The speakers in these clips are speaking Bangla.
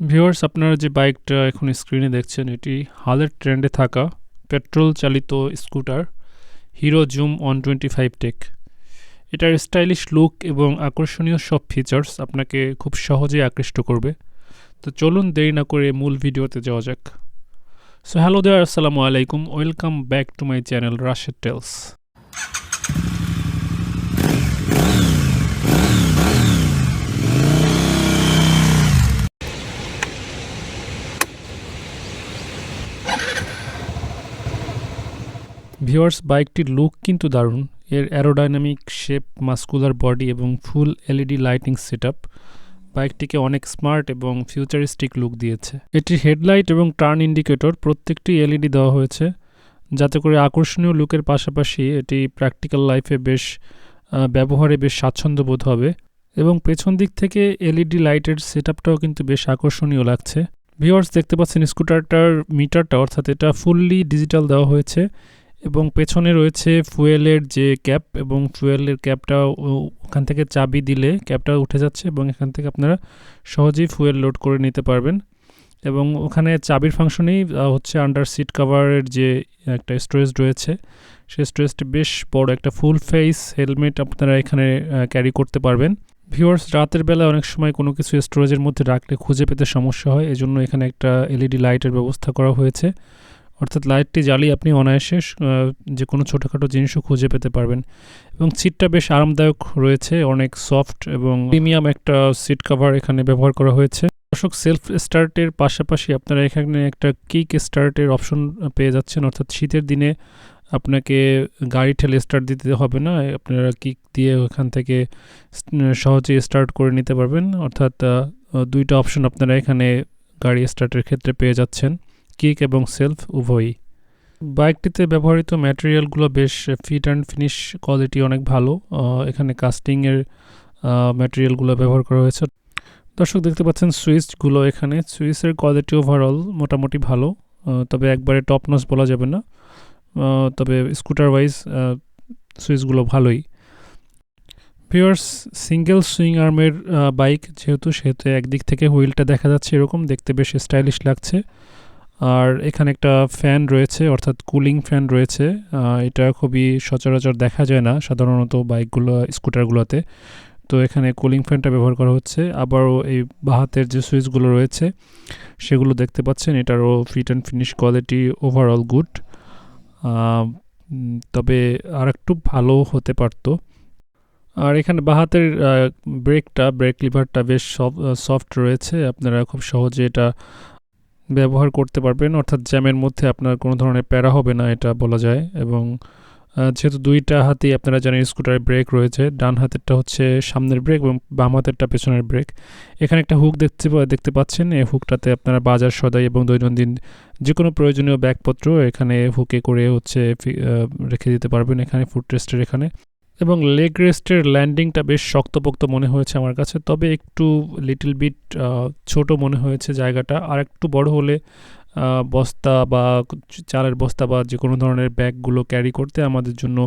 ভিউয়ার্স, আপনারা যে বাইকটা এখন স্ক্রিনে দেখছেন, এটি হালের ট্রেন্ডে থাকা পেট্রোল চালিত scooter Hero zoom one twenty five tech. এটার স্টাইলিশ লুক এবং আকর্ষণীয় সব ফিচার্স আপনাকে খুব সহজেই আকৃষ্ট করবে। তো চলুন দেরি না করে মূল ভিডিওতে যাওয়া যাক। সো হ্যালো দেয়ার, আসসালামু আলাইকুম। Welcome back to my channel Rashed tells. Viewers বাইকটির লুক কিন্তু দারুণ। এর অ্যারোডাইনামিক শেপ মাস্কুলার বডি এবং ফুল এলইডি লাইটিং সেটআপ বাইকটিকে অনেক স্মার্ট এবং ফিউচারিস্টিক লুক দিয়েছে। এটির হেডলাইট এবং টার্ন ইন্ডিকেটর প্রত্যেকটি এলইডি দেওয়া হয়েছে, যাতে করে আকর্ষণীয় লুকের পাশাপাশি এটি প্র্যাকটিক্যাল লাইফে বেশ ব্যবহারে বেশ স্বাচ্ছন্দ্য বোধ হবে এবং পেছন দিক থেকে এলইডি লাইটের সেটআপটাও কিন্তু বেশ আকর্ষণীয় লাগছে। ভিওয়ার্স দেখতে পাচ্ছেন স্কুটারটার মিটারটা অর্থাৎ এটা ফুললি ডিজিটাল দেওয়া হয়েছে। এবং পেছনে রয়েছে ফুয়েলের যে ক্যাপ এবং ফুয়েলের ক্যাপটা ওখান থেকে চাবি দিলে ক্যাপটা উঠে যাচ্ছে এবং এখান থেকে আপনারা সহজেই ফুয়েল লোড করে নিতে পারবেন। এবং ওখানে চাবির ফাংশনেই হচ্ছে আন্ডার সিট কাভারের যে একটা স্টোরেজ রয়েছে সেই স্টোরেজটি বেশ বড় একটা ফুল ফেস হেলমেট আপনারা এখানে ক্যারি করতে পারবেন। ভিউয়ার্স রাতের বেলা অনেক সময় কোনো কিছু স্টোরেজের মধ্যে রাখলে খুঁজে পেতে সমস্যা হয়। এজন্য এখানে একটা এলইডি লাইটের ব্যবস্থা করা হয়েছে। অর্থাৎ লাইটটি জ্বালিয়ে আপনি অনায়াসে যে কোনো ছোটোখাটো জিনিসও খুঁজে পেতে পারবেন। এবং সিটটা বেশ আরামদায়ক রয়েছে, অনেক সফট এবং প্রিমিয়াম একটা সিট কভার এখানে ব্যবহার করা হয়েছে। দর্শক সেলফ স্টার্টের পাশাপাশি আপনারা এখানে একটা কিক স্টার্টের অপশন পেয়ে যাচ্ছেন। অর্থাৎ শীতের দিনে আপনাকে গাড়ি ঠেলে স্টার্ট দিতে হবে না, আপনারা কিক দিয়ে ওখান থেকে সহজেই স্টার্ট করে নিতে পারবেন। অর্থাৎ দুইটা অপশন আপনারা এখানে গাড়ি স্টার্টের ক্ষেত্রে পেয়ে যাচ্ছেন। কিক এবং সেলফ উভয়ই। বাইকটিতে ব্যবহৃত ম্যাটেরিয়ালগুলো বেশ ফিট অ্যান্ড ফিনিশ কোয়ালিটি অনেক ভালো। এখানে কাস্টিংয়ের ম্যাটেরিয়ালগুলো ব্যবহার করা হয়েছে। দর্শক দেখতে পাচ্ছেন সুইচগুলো এখানে। সুইচের কোয়ালিটি ওভারঅল মোটামুটি ভালো। তবে একবারে টপ নস বলা যাবে না। তবে স্কুটার ওয়াইজ সুইচগুলো ভালোই। পিওর্স সিঙ্গেল সুইং আর্মের বাইক যেহেতু, সেহেতু একদিক থেকে হুইলটা দেখা যাচ্ছে এরকম। দেখতে বেশ স্টাইলিশ লাগছে। আর এখানে একটা ফ্যান রয়েছে, অর্থাৎ কুলিং ফ্যান রয়েছে। এটা খুবই সচরাচর দেখা যায় না, সাধারণত বাইকগুলো স্কুটারগুলোতে তো এখানে কুলিং ফ্যানটা ব্যবহার করা হচ্ছে। আবারও এই বাহাতের যে সুইচগুলো রয়েছে, সেগুলো দেখতে পাচ্ছেন। এটারও fit and finish quality overall good তবে আর একটু ভালো হতে পারতো। আর এখানে বাহাতের ব্রেকটা ব্রেক লিভারটা বেশ সফট রয়েছে। আপনারা খুব সহজে এটা ব্যবহার করতে পারবেন। অর্থাৎ জ্যামের মধ্যে আপনার কোনো ধরনের প্যারা হবে না, এটা বলা যায়। এবং যেহেতু দুইটা হাতেই আপনারা জানেন স্কুটারের ব্রেক রয়েছে, ডান হাতেরটা হচ্ছে সামনের ব্রেক এবং বাম হাতেরটা পেছনের ব্রেক। এখানে একটা হুক দেখতে দেখতে পাচ্ছেন, এই হুকটাতে আপনারা বাজার সদাই এবং দৈনন্দিন যে কোনো প্রয়োজনীয় ব্যাগপত্র এখানে হুকে করে হচ্ছে রেখে দিতে পারবেন এখানে ফুট রেস্টের এখানে। এবং লেগ রেস্টের ল্যান্ডিংটা বেশ শক্তপোক্ত মনে হয়েছে আমার কাছে। তবে একটু লিটল বিট ছোট মনে হয়েছে জায়গাটা। আর একটু বড় হলে বস্তা বা চালের বস্তা বা যে কোনো ধরনের ব্যাগগুলো ক্যারি করতে আমাদের জন্য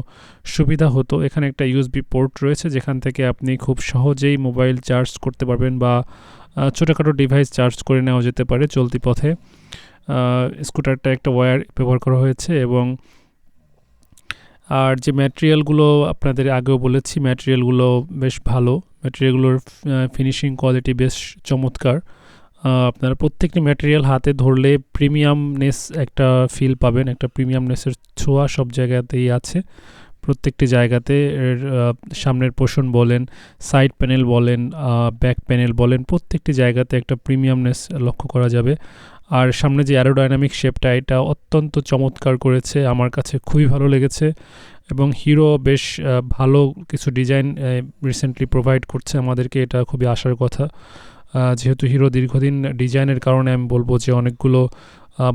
সুবিধা হতো। এখানে একটা ইউএসবি পোর্ট রয়েছে, যেখান থেকে আপনি খুব সহজেই মোবাইল চার্জ করতে পারবেন বা ছোটোখাটো ডিভাইস চার্জ করে নেওয়া যেতে পারে চলতি পথে। স্কুটারটা একটা ওয়্যার ব্যবহার করা হয়েছে এবং আর যে ম্যাটেরিয়ালগুলো আপনাদের আগেও বলেছি ম্যাটেরিয়ালগুলো বেশ ভালো। ম্যাটেরিয়ালগুলোর ফিনিশিং কোয়ালিটি বেশ চমৎকার। আপনারা প্রত্যেকটি ম্যাটেরিয়াল হাতে ধরলে প্রিমিয়ামনেস একটা ফিল পাবেন, একটা প্রিমিয়ামনেসের ছোঁয়া সব জায়গাতেই আছে। প্রত্যেকটি জায়গাতে এর সামনের পোষণ বলেন সাইড প্যানেল বলেন ব্যাক প্যানেল বলেন, প্রত্যেকটি জায়গাতে একটা প্রিমিয়ামনেস লক্ষ্য করা যাবে। আর সামনে যে অ্যারোডাইনামিক শেপটা এটা অত্যন্ত চমৎকার করেছে, আমার কাছে খুবই ভালো লেগেছে এবং হিরো বেশ ভালো কিছু ডিজাইন রিসেন্টলি প্রোভাইড করছে আমাদেরকে, এটা খুবই আশার কথা। যেহেতু হিরো দীর্ঘদিন ডিজাইনের কারণে আমি বলব যে অনেকগুলো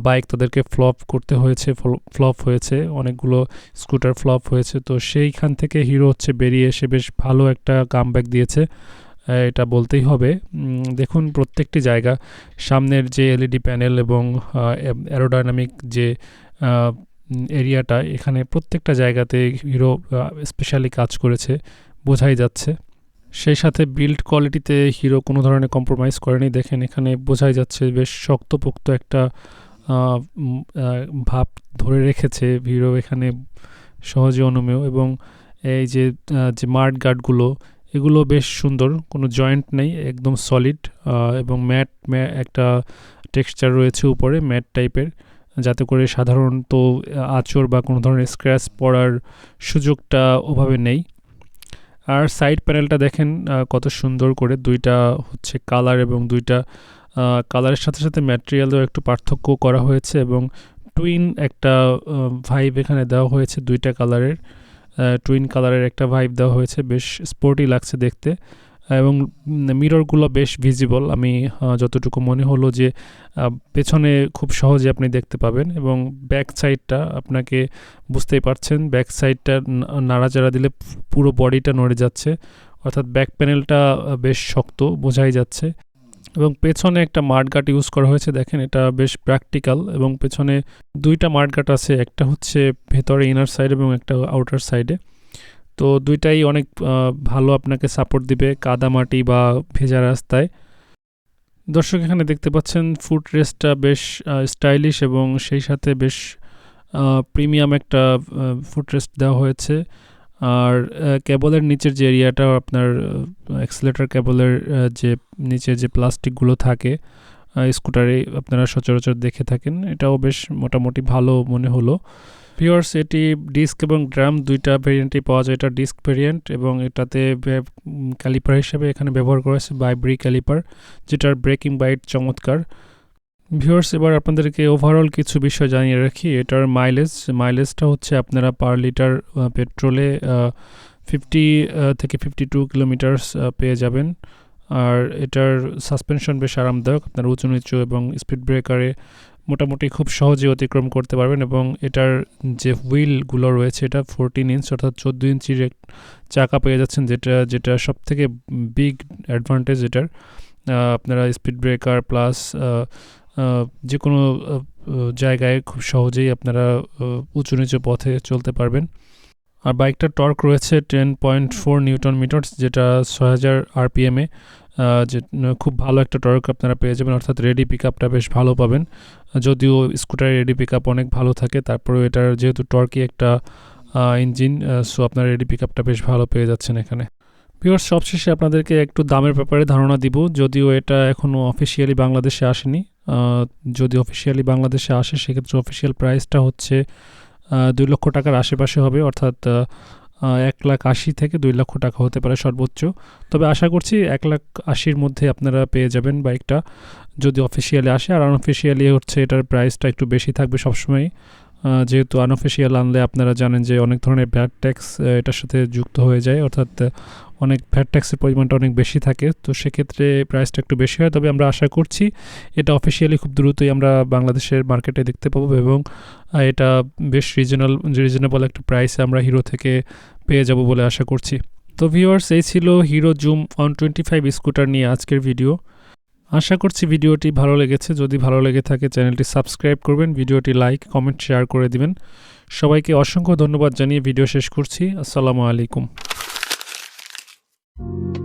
বাইক তাদেরকে ফ্লপ করতে হয়েছে ফ্লপ হয়েছে, অনেকগুলো স্কুটার ফ্লপ হয়েছে, তো সেইখান থেকে হিরো হচ্ছে বেরিয়ে এসে বেশ ভালো একটা কামব্যাক দিয়েছে। এটা বলতেই হবে। দেখুন, প্রত্যেকটি জায়গা, সামনের যে এলইডি প্যানেল এবং অ্যারোডাইনামিক যে এরিয়াটা, এখানে প্রত্যেকটা জায়গাতে হিরো স্পেশালি কাজ করেছে, বোঝাই যাচ্ছে। সেই সাথে বিল্ড কোয়ালিটিতে হিরো কোনো ধরনের কম্প্রোমাইজ করেনি। দেখেন, এখানে বোঝাই যাচ্ছে বেশ শক্তপোক্ত একটা ভাব ধরে রেখেছে হিরো এখানে সহজে অনুমেয় এবং এই যে যে মার্ট গার্ডগুলো এগুলো বেশ সুন্দর, কোনো জয়েন্ট নেই, একদম সলিড এবং ম্যাট একটা টেক্সচার রয়েছে উপরে ম্যাট টাইপের যাতে করে সাধারণত আঁচড় বা কোনো ধরনের স্ক্র্যাচ পড়ার সুযোগটা ওভাবে নেই। আর সাইড প্যানেলটা দেখেন কত সুন্দর করে দুইটা হচ্ছে কালার এবং দুইটা কালারের সাথে সাথে ম্যাটেরিয়ালও একটু পার্থক্য করা হয়েছে এবং টুইন একটা ভাইব এখানে দেওয়া হয়েছে দুইটা কালারের টুইন কালারের একটা ভাইব দেওয়া হয়েছে, বেশ স্পোর্টি লাগছে দেখতে। এবং মিররগুলো বেশ ভিজিবল আমি যতটুকু মনে হলো যে পেছনে খুব সহজে আপনি দেখতে পাবেন এবং ব্যাক সাইডটা আপনাকে বুঝতেই পারছেন ব্যাক সাইডটা নাড়াচাড়া দিলে পুরো বডিটা নড়ে যাচ্ছে। অর্থাৎ ব্যাক প্যানেলটা বেশ শক্ত, বোঝাই যাচ্ছে। এবং পেছনে একটা মাঠগাট ইউজ করা হয়েছে, দেখেন এটা বেশ প্র্যাকটিক্যাল এবং পেছনে দুইটা মাঠগাট আছে, একটা হচ্ছে ভেতরে ইনার সাইড এবং একটা আউটার সাইডে তো দুইটাই অনেক ভালো আপনাকে সাপোর্ট দিবে কাদামাটি বা ভেজা রাস্তায়। দর্শক, এখানে দেখতে পাচ্ছেন ফুট রেস্টটা বেশ স্টাইলিশ এবং সেই সাথে বেশ প্রিমিয়াম একটা ফুট রেস্ট দেওয়া হয়েছে। আর কেবলের নিচের যে এরিয়াটা আপনার অ্যাক্সিলেটার কেবলের যে নিচে যে প্লাস্টিকগুলো থাকে স্কুটারে আপনারা সচরাচর দেখে থাকেন। এটাও বেশ মোটামুটি ভালো মনে হলো। পিওর্স এটি ডিস্ক এবং ড্রাম দুইটা ভেরিয়েন্টই পাওয়া যায়। এটা ডিস্ক ভেরিয়েন্ট এবং এটাতে ক্যালিপার হিসেবে এখানে ব্যবহার করা হয়েছে বাইব্রি ক্যালিপার যেটার ব্রেকিং বাইট চমৎকার। ভিউয়ার্স এবার আপনাদেরকে ওভারঅল কিছু বিষয় জানিয়ে রাখি। এটার মাইলেজ মাইলেজটা হচ্ছে আপনারা পার লিটার পেট্রোলে ফিফটি থেকে ফিফটি টু কিলোমিটার্স পেয়ে যাবেন। আর এটার সাসপেনশন বেশ আরামদায়ক, আপনার উঁচু নিচু এবং স্পিড ব্রেকারে মোটামুটি খুব সহজে অতিক্রম করতে পারবেন এবং এটার যে হুইলগুলো রয়েছে, এটা ফোরটিন ইঞ্চ অর্থাৎ চোদ্দ ইঞ্চির এক চাকা পেয়ে যাচ্ছেন, যেটা যেটা সব থেকে বিগ অ্যাডভান্টেজ এটার আপনারা স্পিড ব্রেকার প্লাস যে কোনো জায়গায় খুব সহজেই আপনারা উঁচু নিচু পথে চলতে পারবেন। আর বাইকটার টর্ক রয়েছে ten point four newton metres, যেটা ছয় হাজার আরপিএমে যে খুব ভালো একটা টর্ক আপনারা পেয়ে যাবেন, অর্থাৎ রেডি পিক আপটা বেশ ভালো পাবেন। যদিও স্কুটারের রেডি পিক আপ অনেক ভালো থাকে, তারপরেও এটার যেহেতু টর্কি একটা ইঞ্জিন সো আপনার রেডি পিক আপটা বেশ ভালো পেয়ে যাচ্ছেন এখানে। ভিউয়ার্স, সবশেষে আপনাদেরকে একটু দামের ব্যাপারে ধারণা দিব, যদিও এটা এখনও অফিসিয়ালি বাংলাদেশে আসেনি। যদি অফিসিয়ালি বাংলাদেশে আসে, সেক্ষেত্রে অফিসিয়াল প্রাইসটা হচ্ছে দুই লক্ষ টাকার আশেপাশে হবে, অর্থাৎ এক লাখ আশি থেকে দুই লক্ষ টাকা হতে পারে সর্বোচ্চ। তবে আশা করছি এক লাখ আশির মধ্যে আপনারা পেয়ে যাবেন বাইকটা, যদি অফিসিয়ালি আসে। আর আনঅফিসিয়ালি হচ্ছে এটার প্রাইসটা একটু বেশি থাকবে সবসময় যেহেতু আনঅফিসিয়াল আনলে আপনারা জানেন যে অনেক ধরনের ব্যাড ট্যাক্স এটার সাথে যুক্ত হয়ে যায়, অর্থাৎ অনেক ভ্যাট ট্যাক্সের পরিমাণটা অনেক বেশি থাকে, তো সেক্ষেত্রে প্রাইসটা একটু বেশি হয়। তবে আমরা আশা করছি এটা অফিসিয়ালি খুব দ্রুতই আমরা বাংলাদেশের মার্কেটে দেখতে পাবো এবং এটা বেশ রিজনাল রিজনেবল একটা প্রাইসে আমরা হিরো থেকে পেয়ে যাব বলে আশা করছি। তো ভিউয়ার্স এই ছিল Hero zoom one twenty five scooter নিয়ে আজকের ভিডিও আশা করছি ভিডিওটি ভালো লেগেছে। যদি ভালো লেগে থাকে চ্যানেলটি সাবস্ক্রাইব করবেন ভিডিওটি লাইক কমেন্ট শেয়ার করে দিবেন। সবাইকে অসংখ্য ধন্যবাদ জানিয়ে ভিডিও শেষ করছি। আসসালামু আলাইকুম। Thank you.